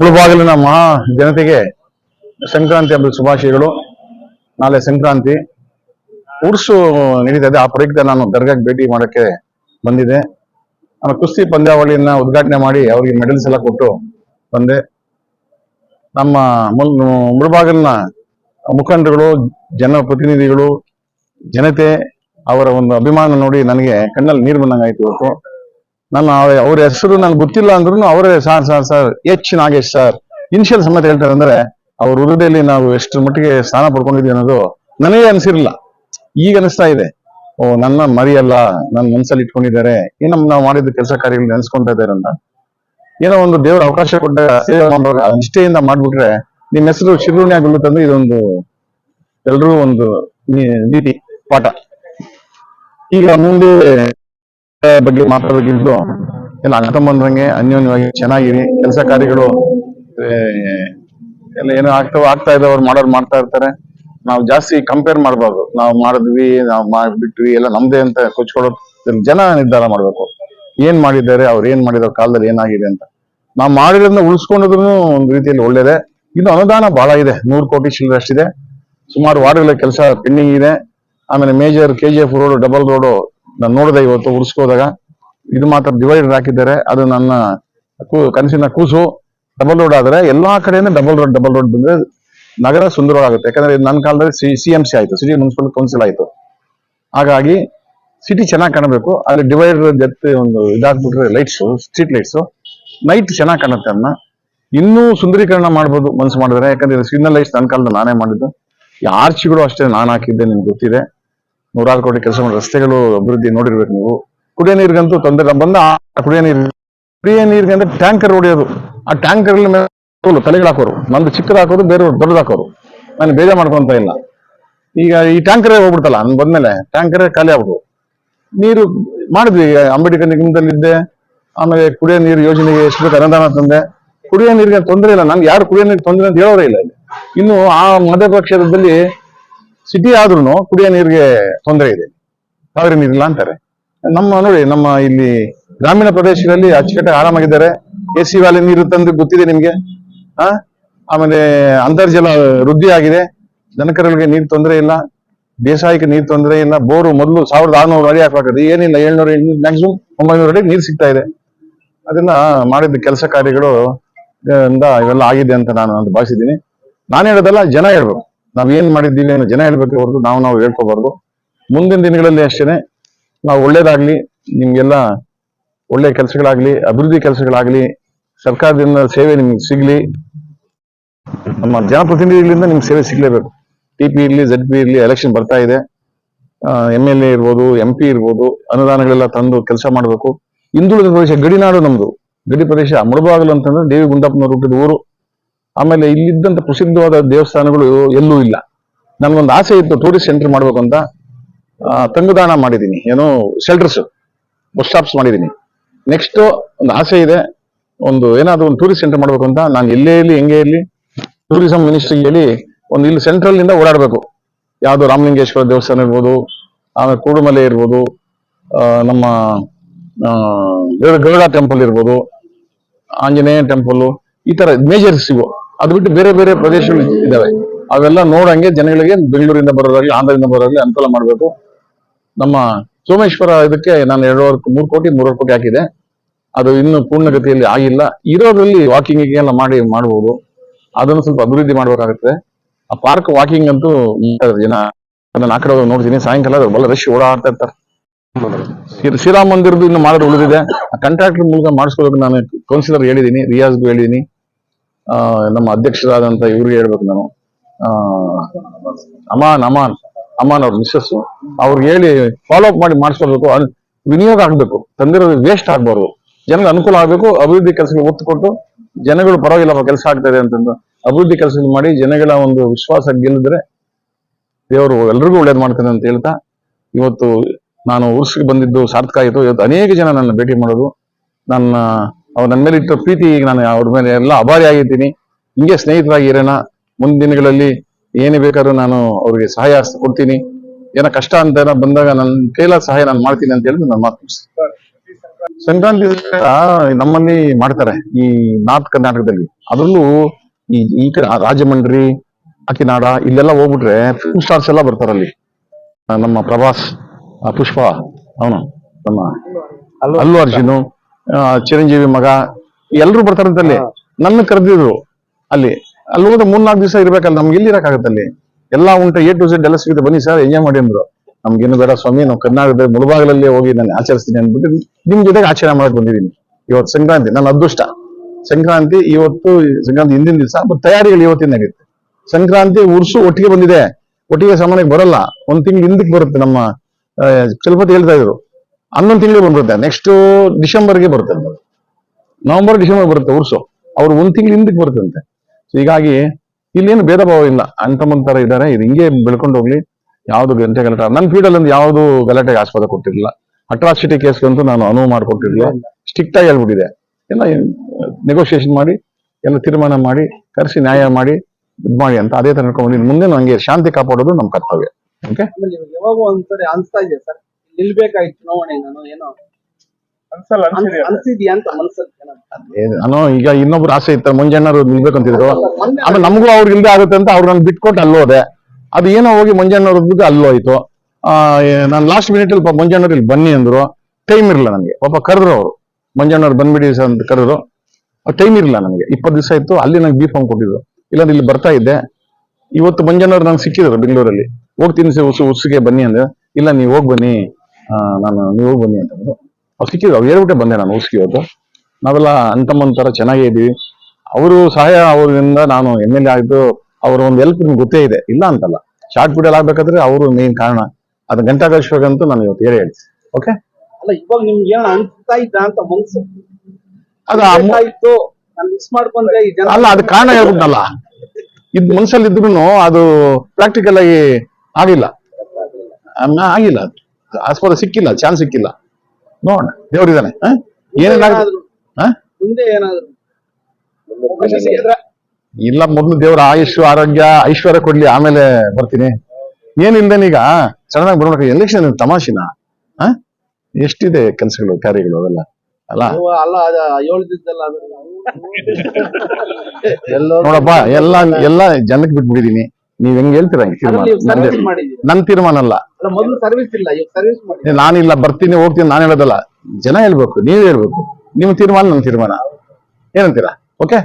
ಮುಳುಬಾಗಿಲಿನ ಮಹಾ ಜನತೆಗೆ ಸಂಕ್ರಾಂತಿ ಹಬ್ಬದ ಶುಭಾಶಯಗಳು. ನಾಳೆ ಸಂಕ್ರಾಂತಿ. ಉರ್ಸು ನಡೀತದೆ ಆ ಪ್ರಯುಕ್ತ ನಾನು ದರ್ಗಾಕ್ಕೆ ಭೇಟಿ ಮಾಡಕ್ಕೆ ಬಂದಿದೆ ನಾನು ಕುಸ್ತಿ ಪಂದ್ಯಾವಳಿಯನ್ನ ಉದ್ಘಾಟನೆ ಮಾಡಿ ಅವರಿಗೆ ಮೆಡಲ್ಸ್ ಎಲ್ಲ ಕೊಟ್ಟು ಬಂದೆ. ನಮ್ಮ ಮುಲ್, ಮುಳುಬಾಗಿಲಿನ ಮುಖಂಡರುಗಳು ಜನಪ್ರತಿನಿಧಿಗಳು ಜನತೆ ಅವರ ಒಂದು ಅಭಿಮಾನ ನೋಡಿ ನನಗೆ ಕಣ್ಣಲ್ಲಿ ನೀರು ಬಂದಂಗಾಯ್ತು ಇವತ್ತು. ನನ್ನ ಅವ್ರ- ಹೆಸರು ನನ್ಗೆ ಗೊತ್ತಿಲ್ಲ ಅಂದ್ರೂ ಅವರೇ sir sir, sir, H Nagesh sir. Initial ಸಮೇತ ಹೇಳ್ತಾರೆ ಅಂದ್ರೆ ಅವ್ರ ಹೃದಯದಲ್ಲಿ ನಾವು ಎಷ್ಟು ಮಟ್ಟಿಗೆ ಸ್ಥಾನ ಪಡ್ಕೊಂಡಿದ್ವಿ ಅನ್ನೋದು ನನಗೆ ಅನಿಸಿರಲಿಲ್ಲ. ಈಗ ಅನಿಸ್ತಾ ಇದೆ. ಓ, ನನ್ನ ಮರಿಯಲ್ಲ ನನ್ನ ಮನಸ್ಸಲ್ಲಿ ಇಟ್ಕೊಂಡಿದ್ದಾರೆ. ಏನೋ ನಾವು ಮಾಡಿದ ಕೆಲಸ ಕಾರ್ಯಗಳು ನೆನೆಸ್ಕೊಂತಾ ಇದ್ದಾರೆ ಅಂತ. ಏನೋ ಒಂದು ದೇವರ ಅವಕಾಶ ಕೊಟ್ಟ ಸೇವೆ ಮಾಡುವಾಗ ನಿಷ್ಠೆಯಿಂದ ಮಾಡ್ಬಿಟ್ರೆ ನಿಮ್ಮ ಹೆಸರು ಶಿರುಣಿ ಆಗುತ್ತಂದ್ರೆ ಇದೊಂದು ಎಲ್ರೂ ಒಂದು ನೀತಿ ಪಾಠ. ಈಗ ಮುಂದೆ ಬಗ್ಗೆ ಮಾತಾಡಬೇಕಿದ್ದು ಎಲ್ಲ ಅಣ್ಣ ತಮ್ಮಂದ್ರಂಗೆ ಅನ್ಯೋನ್ಯವಾಗಿ ಚೆನ್ನಾಗಿರಿ. ಕೆಲಸ ಕಾರ್ಯಗಳು ಎಲ್ಲ ಏನೋ ಆಗ್ತಾವ, ಆಗ್ತಾ ಇದೆ ಅವ್ರು ಮಾಡೋರು ಮಾಡ್ತಾ ಇರ್ತಾರೆ. ನಾವು ಜಾಸ್ತಿ ಕಂಪೇರ್ ಮಾಡಬಾರ್ದು. ನಾವು ಮಾಡಿದ್ವಿ, ನಾವು ಮಾಡಿಬಿಟ್ವಿ, ಎಲ್ಲ ನಮ್ದೇ ಅಂತ ಕೊಚ್ಕೊಳ್ಳೋ ಜನ ನಿರ್ಧಾರ ಮಾಡ್ಬೇಕು. ಏನ್ ಮಾಡಿದ್ದಾರೆ, ಅವ್ರು ಏನ್ ಮಾಡಿದಾರೆ ಕಾಲದಲ್ಲಿ ಏನಾಗಿದೆ ಅಂತ. ನಾವು ಮಾಡಿರೋದನ್ನ ಉಳಿಸ್ಕೊಂಡಿದ್ರು ಒಂದು ರೀತಿಯಲ್ಲಿ ಒಳ್ಳೇದೇ. ಇನ್ನು ಅನುದಾನ ಬಹಳ ಇದೆ. ನೂರು ಕೋಟಿ ಚಿಲ್ಲರೆ ಅಷ್ಟಿದೆ. ಸುಮಾರು ವಾರ್ಡ್ಗಳ ಕೆಲಸ ಪೆಂಡಿಂಗ್ ಇದೆ. ಆಮೇಲೆ major K G F road double road ನಾನು ನೋಡಿದೆ ಇವತ್ತು ಉಳಿಸ್ಕೋದಾಗ ಇದು ಮಾತ್ರ ಡಿವೈಡರ್ ಹಾಕಿದ್ದಾರೆ. ಅದು ನನ್ನ ಕನಸಿನ ಕೂಸು. ಡಬಲ್ ರೋಡ್ ಆದ್ರೆ ಎಲ್ಲಾ ಕಡೆಯಿಂದ ಡಬಲ್ ರೋಡ್ ಡಬಲ್ ರೋಡ್ ಬಂದ್ರೆ ನಗರ ಸುಂದರವಾಗುತ್ತೆ ಯಾಕಂದ್ರೆ ನನ್ನ ಕಾಲದಲ್ಲಿ ಸಿ ಸಿ ಎಂ ಸಿ ಆಯ್ತು ಸಿಟಿ ಮುನ್ಸಿಪಲ್ ಕೌನ್ಸಿಲ್ ಆಯ್ತು. ಹಾಗಾಗಿ ಸಿಟಿ ಚೆನ್ನಾಗಿ ಕಾಣಬೇಕು. ಅಲ್ಲಿ ಡಿವೈಡರ್ ಜೊತೆ ಒಂದು ಇದಾಗ್ಬಿಟ್ರೆ ಲೈಟ್ಸ್ ಸ್ಟ್ರೀಟ್ ಲೈಟ್ಸ್ ನೈಟ್ ಚೆನ್ನಾಗಿ ಕಾಣುತ್ತೆ ಅನ್ನ ಇನ್ನೂ ಸುಂದರೀಕರಣ ಮಾಡ್ಬೋದು ಮನಸ್ಸು ಮಾಡಿದ್ರೆ. ಯಾಕಂದ್ರೆ ಸಿಗ್ನಲ್ ಲೈಟ್ಸ್ ನನ್ನ ಕಾಲದಲ್ಲಿ ನಾನೇ ಮಾಡಿದ್ದು. ಆರ್ಚ್ಗಳು ಅಷ್ಟೇ ನಾನು ಹಾಕಿದ್ದೆ, ನಿಮ್ಗೆ ಗೊತ್ತಿದೆ. ನೂರಾರು ಕೋಟಿ ಕೆಲಸ ಮಾಡಿ ರಸ್ತೆಗಳು ಅಭಿವೃದ್ಧಿ ನೋಡಿರ್ಬೇಕು ನೀವು. ಕುಡಿಯೋ ನೀರಿಗಂತೂ ತೊಂದರೆ ನಮ್ಮ ಬಂದ ಕುಡಿಯೋ ನೀರು, ಕುಡಿಯೋ ನೀರಿಗೆ ಅಂದ್ರೆ ಟ್ಯಾಂಕರ್ ಹೊಡೆಯೋದು. ಆ ಟ್ಯಾಂಕರ್ ಮೇಲೆ ತಲೆಗಳು ಹಾಕೋರು. ನಂದು ಚಿಕ್ಕದ ಹಾಕೋದು, ಬೇರೆಯವ್ರು ದೊಡ್ಡದು ಹಾಕೋರು. ನಾನು ಬೇಜಾರು ಮಾಡ್ಕೊಂತ ಇಲ್ಲ. ಈಗ ಈ ಟ್ಯಾಂಕರೇ ಹೋಗ್ಬಿಡ್ತಲ್ಲ, ನನ್ ಬಂದ್ಮೇಲೆ ಟ್ಯಾಂಕರೇ ಖಾಲಿ ಆಗ್ಬಿಡು ನೀರು ಮಾಡಿದ್ವಿ, ಅಂಬೇಡ್ಕರ್ ನಿಗಮದಲ್ಲಿದ್ದೆ. ಆಮೇಲೆ ಕುಡಿಯೋ ನೀರು ಯೋಜನೆಗೆ ಎಷ್ಟು ಬೇಕು ಅನುದಾನ ತಂದೆ. ಕುಡಿಯೋ ನೀರಿಗೆ ತೊಂದರೆ ಇಲ್ಲ. ನಂಗೆ ಯಾರು ಕುಡಿಯೋ ನೀರು ತೊಂದರೆ ಅಂತ ಹೇಳೋರೇ ಇಲ್ಲ ಇನ್ನು ಆ ಮಧ್ಯ ಕ್ಷೇತ್ರದಲ್ಲಿ ಸಿಟಿ ಆದ್ರೂ ಕುಡಿಯೋ ನೀರಿಗೆ ತೊಂದರೆ ಇದೆ. ಕಾವೇರಿ ನೀರಿಲ್ಲ ಅಂತಾರೆ. ನಮ್ಮ ನೋಡಿ, ನಮ್ಮ ಇಲ್ಲಿ ಗ್ರಾಮೀಣ ಪ್ರದೇಶದಲ್ಲಿ ಅಚ್ಚುಕಟ್ಟೆ ಆರಾಮಾಗಿದ್ದಾರೆ. ಎ ಸಿ ವ್ಯಾಲಿ ನೀರು ತಂದ್ರೆ ಗೊತ್ತಿದೆ ನಿಮ್ಗೆ? ಆ? ಆಮೇಲೆ ಅಂತರ್ಜಲ ವೃದ್ಧಿ ಆಗಿದೆ. ದನಕರುಗಳಿಗೆ ನೀರು ತೊಂದರೆ ಇಲ್ಲ. ಬೇಸಾಯಕ್ಕೆ ನೀರು ತೊಂದರೆ ಇಲ್ಲ. ಬೋರು ಮೊದಲು ಸಾವಿರದ ಆರ್ನೂರು ಅಡಿ ಹಾಕ್ಬೇಕಾದ್ರೆ ಏನಿಲ್ಲ, ಏಳ್ನೂರ ಮ್ಯಾಕ್ಸಿಮಮ್ ಒಂಬೈನೂರು ಅಡಿ ನೀರು ಸಿಗ್ತಾ ಇದೆ. ಅದನ್ನ ಮಾಡಿದ ಕೆಲಸ ಕಾರ್ಯಗಳು ಇಂದ ಇವೆಲ್ಲ ಆಗಿದೆ ಅಂತ ನಾನು ಭಾವಿಸಿದ್ದೀನಿ. ನಾನು ಹೇಳೋದಲ್ಲ, ಜನ ಹೇಳ್ಬೇಕು. ನಾವ್ ಏನ್ ಮಾಡಿದ್ದೀವಿ ಅನ್ನೋ ಜನ ಹೇಳ್ಬೇಕು ಹೊರತು ನಾವು ನಾವು ಹೇಳ್ಕೋಬಾರ್ದು. ಮುಂದಿನ ದಿನಗಳಲ್ಲಿ ಅಷ್ಟೇನೆ ನಾವು ಒಳ್ಳೇದಾಗ್ಲಿ, ನಿಮ್ಗೆಲ್ಲ ಒಳ್ಳೆ ಕೆಲಸಗಳಾಗ್ಲಿ, ಅಭಿವೃದ್ಧಿ ಕೆಲಸಗಳಾಗ್ಲಿ, ಸರ್ಕಾರದಿಂದ ಸೇವೆ ನಿಮ್ಗೆ ಸಿಗ್ಲಿ. ನಮ್ಮ ಜನಪ್ರತಿನಿಧಿಗಳಿಂದ ನಿಮ್ಗೆ ಸೇವೆ ಸಿಗ್ಲೇಬೇಕು. ಟಿ ಪಿ ಇರ್ಲಿ ಜೆಡ್ ಪಿ ಇರ್ಲಿ ಎಲೆಕ್ಷನ್ ಬರ್ತಾ ಇದೆ. ಎಂ ಎಲ್ ಎ ಇರ್ಬೋದು ಎಂ ಪಿ ಇರ್ಬೋದು, ಅನುದಾನಗಳೆಲ್ಲ ತಂದು ಕೆಲಸ ಮಾಡಬೇಕು. ಹಿಂದುಳಿದ ಪ್ರದೇಶ ಗಡಿನಾಡು ನಮ್ದು. ಗಡಿ ಪ್ರದೇಶ ಮುಳುಬಾಗಲು ಅಂತಂದ್ರೆ ದೇವಿ ಗುಂಡಪ್ಪನವರು ಹುಟ್ಟಿದ ಊರು. ಆಮೇಲೆ ಇಲ್ಲಿದ್ದಂತ ಪ್ರಸಿದ್ಧವಾದ ದೇವಸ್ಥಾನಗಳು ಎಲ್ಲೂ ಇಲ್ಲ. ನನ್ಗೊಂದು ಆಸೆ ಇತ್ತು ಟೂರಿಸ್ಟ್ ಸೆಂಟರ್ ಮಾಡ್ಬೇಕು ಅಂತ. ತಂಗುದಾಣ ಮಾಡಿದ್ದೀನಿ ಏನೋ ಶೆಲ್ಟರ್ಸ್ ಬಸ್ ಸ್ಟಾಪ್ಸ್ ಮಾಡಿದ್ದೀನಿ ನೆಕ್ಸ್ಟ್ ಒಂದು ಆಸೆ ಇದೆ. ಒಂದು ಏನಾದ್ರು ಒಂದು ಟೂರಿಸ್ಟ್ ಸೆಂಟರ್ ಮಾಡ್ಬೇಕು ಅಂತ. ನಾನು ಎಲ್ಲೇ ಇರಲಿ, ಹೆಂಗೆ ಇರಲಿ ಟೂರಿಸಂ ಮಿನಿಸ್ಟ್ರಿಗೆ ಹೇಳಿ ಒಂದು ಇಲ್ಲಿ ಸೆಂಟ್ರಲ್ನಿಂದ ಓಡಾಡಬೇಕು. ಯಾವುದು ರಾಮಲಿಂಗೇಶ್ವರ ದೇವಸ್ಥಾನ ಇರ್ಬೋದು, ಆಮೇಲೆ ಕೂಡುಮಲೆ ಇರ್ಬೋದು ನಮ್ಮ ಗರುಡ- ಟೆಂಪಲ್ ಇರ್ಬೋದು, ಆಂಜನೇಯ ಟೆಂಪಲ್ ಈ ತರ ಮೇಜರ್ ಸಿಗು ಅದು ಬಿಟ್ಟು ಬೇರೆ ಬೇರೆ ಪ್ರದೇಶಗಳು ಇದಾವೆ ಅವೆಲ್ಲ ನೋಡಂಗೆ ಜನಗಳಿಗೆ ಬೆಂಗಳೂರಿಂದ ಬರೋದಾಗ್ಲಿ, ಆಂಧ್ರದಿಂದ ಬರೋದಾಗ್ಲಿ ಅನುಕೂಲ ಮಾಡಬೇಕು. ನಮ್ಮ ಸೋಮೇಶ್ವರ ಇದಕ್ಕೆ ನಾನು ಎರಡೂವರೆ, ಮೂರು ಕೋಟಿ, ಮೂರುವರೆ ಕೋಟಿ ಹಾಕಿದೆ. ಅದು ಇನ್ನು ಪೂರ್ಣಗತಿಯಲ್ಲಿ ಆಗಿಲ್ಲ. ಇರೋದ್ರಲ್ಲಿ ವಾಕಿಂಗ್ ಎಲ್ಲ ಮಾಡಿ ಮಾಡ್ಬೋದು. ಅದನ್ನು ಸ್ವಲ್ಪ ಅಭಿವೃದ್ಧಿ ಮಾಡಬೇಕಾಗುತ್ತೆ. ಆ ಪಾರ್ಕ್ ವಾಕಿಂಗ್ ಅಂತೂ ಜನ ಅದನ್ನ ಆ ಕಡೆ ನೋಡ್ತೀನಿ. ಸಾಯಂಕಾಲ ಬಹಳ ರಶ್ ಓಡಾಡ್ತಾ ಇರ್ತಾರೆ. ಶ್ರೀ- ಶ್ರೀರಾಮ ಮಂದಿರದ್ದು ಇನ್ನು ಮಾಡೋದು ಉಳಿದಿದೆ. ಆ ಕಾಂಟ್ರಾಕ್ಟರ್ ಮೂಲಕ ಮಾಡಿಸ್ಕೋಬೇಕು ನಾನು ಕೌನ್ಸಿಲರ್ ಹೇಳಿದ್ದೀನಿ ರಿಯಾಜ್ಗೂ ಹೇಳಿದ್ದೀನಿ ನಮ್ಮ ಅಧ್ಯಕ್ಷರಾದಂತ ಇವ್ರಿಗೆ ಹೇಳ್ಬೇಕು ನಾನು. ಅಮಾನ್ ಅಮಾನ್ ಅಮಾನ್ ಅವ್ರ ಮಿಸ್ಸಸ್ ಅವ್ರಿಗೆ ಹೇಳಿ ಫಾಲೋ ಅಪ್ ಮಾಡಿ ಮಾಡಿಸ್ಕೊಳ್ಬೇಕು ವಿನಿಯೋಗ ಆಗ್ಬೇಕು. ತಂದಿರೋದು ವೇಸ್ಟ್ ಆಗ್ಬಾರ್ದು. ಜನಗಳ ಅನುಕೂಲ ಆಗ್ಬೇಕು. ಅಭಿವೃದ್ಧಿ ಕೆಲಸಕ್ಕೆ ಒತ್ತು ಕೊಟ್ಟು ಜನಗಳು ಪರವಾಗಿಲ್ಲ ಕೆಲಸ ಆಗ್ತಾ ಇದೆ ಅಂತಂದು ಅಭಿವೃದ್ಧಿ ಕೆಲಸ ಮಾಡಿ ಜನಗಳ ಒಂದು ವಿಶ್ವಾಸ ಗೆಲ್ಲಿದ್ರೆ ದೇವರು ಎಲ್ರಿಗೂ ಒಳ್ಳೇದು ಮಾಡ್ತಾನೆ ಅಂತ ಹೇಳ್ತಾ ಇವತ್ತು ನಾನು ಉರ್ಸಿಗೆ ಬಂದಿದ್ದು ಸಾರ್ಥಕ ಆಯಿತು. ಇವತ್ತು ಅನೇಕ ಜನ ನನ್ನ ಭೇಟಿ ಮಾಡೋದು. ನನ್ನ ಅವ್ರು ನನ್ನ ಮೇಲೆ ಇಟ್ಟ ಪ್ರೀತಿ ಈಗ ನಾನು ಅವ್ರ ಮೇಲೆ ಎಲ್ಲ ಅಭಾರಿ ಆಗಿದ್ದೀನಿ. ಹಿಂಗೆ ಸ್ನೇಹಿತರಾಗಿ ಇರೋಣ. ಮುಂದಿನ ದಿನಗಳಲ್ಲಿ ಏನೇ ಬೇಕಾದ್ರೂ ನಾನು ಅವ್ರಿಗೆ ಸಹಾಯ ಕೊಡ್ತೀನಿ. ಏನೋ ಕಷ್ಟ ಅಂತ ಏನೋ ಬಂದಾಗ ನನ್ನ ಕೈಲ ಸಹಾಯ ನಾನು ಮಾಡ್ತೀನಿ ಅಂತ ಹೇಳಿ ನಾನು ಮಾತು ಸಂಕ್ರಾಂತಿ ನಮ್ಮಲ್ಲಿ ಮಾಡ್ತಾರೆ ಈ ನಾರ್ತ್ ಕರ್ನಾಟಕದಲ್ಲಿ. ಅದರಲ್ಲೂ ಈ ಈ ಕಡೆ ರಾಜಮಂಡ್ರಿ ಅಕಿನಾಡ ಇಲ್ಲೆಲ್ಲ ಹೋಗ್ಬಿಟ್ರೆ ಫಿಲ್ಮ್ ಸ್ಟಾರ್ಸ್ ಎಲ್ಲ ಬರ್ತಾರೆ ಅಲ್ಲಿ. ನಮ್ಮ ಪ್ರಭಾಸ್ ಪುಷ್ಪ ಅವನು ನಮ್ಮ ಅಲ್ಲು ಅರ್ಜುನು ಚಿರಂಜೀವಿ ಮಗ ಎಲ್ಲರೂ ಬರ್ತಾರಂತಲ್ಲಿ ನನ್ನ ಕರೆದಿದ್ರು ಅಲ್ಲಿ. ಅಲ್ಲಿ ಹೋದ ಮೂರ್ನಾಲ್ಕು ದಿವಸ ಇರ್ಬೇಕಲ್ಲ ನಮ್ಗೆ ಎಲ್ಲಿ ಇರಕ್ಕಾಗತ್ತೆ ಅಲ್ಲಿ? ಎಲ್ಲ ಉಂಟು ಎ ಟು ಝೆಡ್ ಎಲ್ಲ ಸಿಗುತ್ತೆ ಬನ್ನಿ ಸರ್ ಎಂಜಾಯ್ ಮಾಡಿ ಅಂದ್ರು. ನಮ್ಗೇನು ಬೇಡ ಸ್ವಾಮಿ ನಾವು ಕರ್ನಾಟಕದ ಮುಳುಬಾಗಲಲ್ಲಿ ಹೋಗಿ ನಾನು ಆಚರಿಸ್ತೀನಿ ಅಂದ್ಬಿಟ್ಟು ನಿಮ್ ಜೊತೆಗೆ ಆಚರಣೆ ಮಾಡಕ್ ಬಂದಿದ್ದೀನಿ. ಇವತ್ತು ಸಂಕ್ರಾಂತಿ ನನ್ನ ಅದೃಷ್ಟ. ಸಂಕ್ರಾಂತಿ ಇವತ್ತು ಸಂಕ್ರಾಂತಿ ಹಿಂದಿನ ದಿವಸ ಬಟ್ ತಯಾರಿಗಳು ಇವತ್ತಿನ ಆಗುತ್ತೆ ಸಂಕ್ರಾಂತಿ ಉರ್ಸು ಒಟ್ಟಿಗೆ ಬಂದಿದೆ. ಒಟ್ಟಿಗೆ ಸಾಮಾನ್ಯಕ್ಕೆ ಬರಲ್ಲ. ಒಂದ್ ತಿಂಗಳು ಹಿಂದಕ್ಕೆ ಬರುತ್ತೆ ನಮ್ಮ ಚಲಪತಿ ಹೇಳ್ತಾ ಇದ್ರು. ಹನ್ನೊಂದು ತಿಂಗಳಿಗೆ ಬಂದ್ಬಿಡುತ್ತೆ. ನೆಕ್ಸ್ಟ್ ಡಿಸೆಂಬರ್ಗೆ ಬರುತ್ತೆ ನವಂಬರ್ ನವೆಂಬರ್ ಡಿಸೆಂಬರ್ ಬರುತ್ತೆ ಉರ್ಸು ಅವ್ರು ಒಂದು ತಿಂಗಳ ಹಿಂದಕ್ಕೆ ಬರುತ್ತಂತೆ. ಸೊ ಹೀಗಾಗಿ ಇಲ್ಲೇನು ಭೇದ ಭಾವ ಇಲ್ಲ. ಅಣ್ತಮ್ಮನ ತರ ಇದ್ದಾರೆ ಇದು ಹಿಂಗೆ ಬೆಳ್ಕೊಂಡು ಹೋಗ್ಲಿ. ಯಾವ್ದು ಗಂಟೆ ಗಲಾಟೆ. ನನ್ನ ಫೀಲ್ಡಲ್ಲಿ ಯಾವ್ದು ಗಲಾಟೆಗೆ ಆಸ್ಪದ ಕೊಟ್ಟಿರಲಿಲ್ಲ ಅಟ್ರಾಸಿಟಿ ಕೇಸ್ಗಂತೂ ನಾನು ಅನುವು ಮಾಡಿಕೊಟ್ಟಿರಲಿಲ್ಲ ಸ್ಟ್ರಿಕ್ಟ್ ಆಗಿ ಹೇಳ್ಬಿಟ್ಟಿದೆ. ಎಲ್ಲ ನೆಗೋಷಿಯೇಷನ್ ಮಾಡಿ, ಎಲ್ಲ ತೀರ್ಮಾನ ಮಾಡಿ, ಕರೆಸಿ ನ್ಯಾಯ ಮಾಡಿ, ಇದು ಮಾಡಿ ಅಂತ ಅದೇ ತರ ನಡ್ಕೊಂಡು ಮುಂದೆ ನಂಗೆ ಶಾಂತಿ ಕಾಪಾಡೋದು ನಮ್ಮ ಕರ್ತವ್ಯ. ಓಕೆ ನಿಲ್ಬೇಕಾಯ್ತು ಚುನಾವಣೆ ನಾನು ಏನೋ. ಅನ್ಸಲ್ಲ ಅನ್ಸಿದ್ಯಾ ಅನ್ಸಿದ್ಯಾ ಅಂತ ಮನ್ಸಲ್ಲಿ ಏನೋ. ನಾನು ಈಗ ಇನ್ನೊಬ್ರು ಆಸೆ ಇತ್ತು ಮಂಜಣ್ಣರು ನಿಲ್ಬೇಕಂತಿದ್ರು. ಆಮೇಲೆ ನಮಗೂ ಅವ್ರಿಗೆ ಇಲ್ದೇ ಆಗುತ್ತೆ ಅಂತ ಅವ್ರು ನಾನು ಬಿಟ್ಕೊಟ್ಟು ಅಲ್ಲೋದೆ. ಅದು ಏನೋ ಹೋಗಿ ಮಂಜಣ್ಣವ್ರ ಬಿದ್ದು ಅಲ್ಲೋಯ್ತು. ಆ ನಾನು ಲಾಸ್ಟ್ ಮಿನಿಟ್ ಅಲ್ಲಿ ಪಾಪ ಮಂಜಣ್ಣವ್ರು ಇಲ್ಲಿ ಬನ್ನಿ ಅಂದ್ರು. ಟೈಮ್ ಇರಲಿಲ್ಲ ನನಗೆ. ಪಾಪ ಕರೆದ್ರು ಅವರು. ಮಂಜಣ್ಣವ್ರು ಬಂದ್ಬಿಡಿ ಸರ್ ಅಂತ ಕರೆದ್ರು. ಟೈಮ್ ಇರಲಿಲ್ಲ ನನಗೆ. ಇಪ್ಪತ್ತು ದಿವಸ ಇತ್ತು ಅಲ್ಲಿ ನಂಗೆ ಬಿ ಫಾರ್ಮ್ ಕೊಟ್ಟಿದ್ರು. ಇಲ್ಲಾಂದ್ರೆ ಇಲ್ಲಿ ಬರ್ತಾ ಇದ್ದೆ. ಇವತ್ತು ಮಂಜಣ್ಣವ್ರು ನಂಗೆ ಸಿಕ್ಕಿದ್ರು ಬೆಂಗಳೂರಲ್ಲಿ. ಹೋಗ್ತೀನಿ ಸರ್ ಉಸು ಉಸಿಗೆ ಬನ್ನಿ ಅಂದ್ರೆ ಇಲ್ಲ ನೀವು ಹೋಗಿ ಬನ್ನಿ. ನಾನು ನೀವು ಬನ್ನಿ ಅಂತಂದ್ರು ಅವ್ರು ಸಿಕ್ಕಿದ್ರು ಅವ್ರು ಹೇಳ್ಬಿಟ್ಟೆ ಬಂದೆ ನಾನು ಉಸಿಗೆ ಇವತ್ತು ನಾವೆಲ್ಲ ಅಂತಮ್ಮನ ತರ ಚೆನ್ನಾಗೇ ಇದೀವಿ ಅವರು ಸಹಾಯ ಅವರಿಂದ ನಾನು ಎಂ ಎಲ್ ಎ ಆಗಿದ್ದು ಅವ್ರ ಒಂದು ಹೆಲ್ಪ್ ನಿಮ್ಗೆ ಗೊತ್ತೇ ಇದೆ. ಇಲ್ಲ ಅಂತಲ್ಲ. ಶಾರ್ಟ್ ಪೀರಿಯಡ್ ಆಗ್ಬೇಕಾದ್ರೆ ಅವರು ಮೇನ್ ಕಾರಣ. ಅದು ಗಂಟಾಕರ್ಷವಾಗಂತೂ ನಾನು ಇವತ್ತು ಹೇಳಿ ಹೇಳ್ತೀನಿ. ಓಕೆ ಅಲ್ಲ ಇವಾಗ ನಿಮ್ಗೆ ಏನು ಅನ್ಸ್ತಾ ಇದ್ದ ಅಂತ ಮನ್ಸು? ಅದು ನಾನು ಮಿಸ್ ಮಾಡ್ಕೊಂಡ್ರೆ ಈ ಜನ ಅಲ್ಲ ಅದು ಕಾರಣ ಹೇಳ್ಬಿಟ್ನಲ್ಲ. ಇದ್ ಮನ್ಸಲ್ಲಿ ಇದ್ರು ಅದು ಪ್ರಾಕ್ಟಿಕಲ್ ಆಗಿ ಆಗಿಲ್ಲ. ಆಗಿಲ್ಲ ಅದು. ಆಸ್ಪದ ಸಿಕ್ಕಿಲ್ಲ ಚಾನ್ಸ್ ಸಿಕ್ಕಿಲ್ಲ. ನೋಡೋಣ? ಏನೇನಾಗುತ್ತೆ ಮುಂದೆ ಏನಾದ್ರು? ಇಲ್ಲ ಮೊದಲು ದೇವರ ಆಯುಷ್ ಆರೋಗ್ಯ ಐಶ್ವರ್ಯ ಕೊಡ್ಲಿ ಆಮೇಲೆ ಬರ್ತೀನಿ. ಏನಿಲ್ದೇನೀಗ ಸಡನ್ ಆಗಿ ಬರ್ಬೇಕು ಎಲೆಕ್ಷನ್ ತಮಾಷಿನ? ಹ? ಎಷ್ಟಿದೆ ಕೆಲಸಗಳು ಕಾರ್ಯಗಳು ಅವೆಲ್ಲ? ಅಲ್ಲ. ಅಲ್ಲ ಹೇಳ್ತಿದ್ದಲ್ಲ ನೋಡಪ್ಪ ಎಲ್ಲ ಎಲ್ಲ ಜನಕ್ಕೆ ಬಿಟ್ಬಿಟ್ಟಿದೀನಿ. ನೀವ್ ಹೆಂಗ್ ಹೇಳ್ತೀರ ಹಂಗೆ ತೀರ್ಮಾನ? ನನ್ ತೀರ್ಮಾನ ಅಲ್ಲ. ಅಲ್ಲ ಮೊದಲು ಸರ್ವಿಸ್ ಇಲ್ಲ ಈಗ ಸರ್ವಿಸ್ ಮಾಡಿ ನಾನಿಲ್ಲ ಬರ್ತೀನಿ ಹೋಗ್ತೀನಿ ನಾನು ಹೇಳೋದಲ್ಲ. ಜನ ಹೇಳ್ಬೇಕು ನೀವ್ ಹೇಳ್ಬೇಕು. ನಿಮ್ ತೀರ್ಮಾನ ನನ್ ತೀರ್ಮಾನ. ಏನಂತೀರಾ? ಓಕೆ?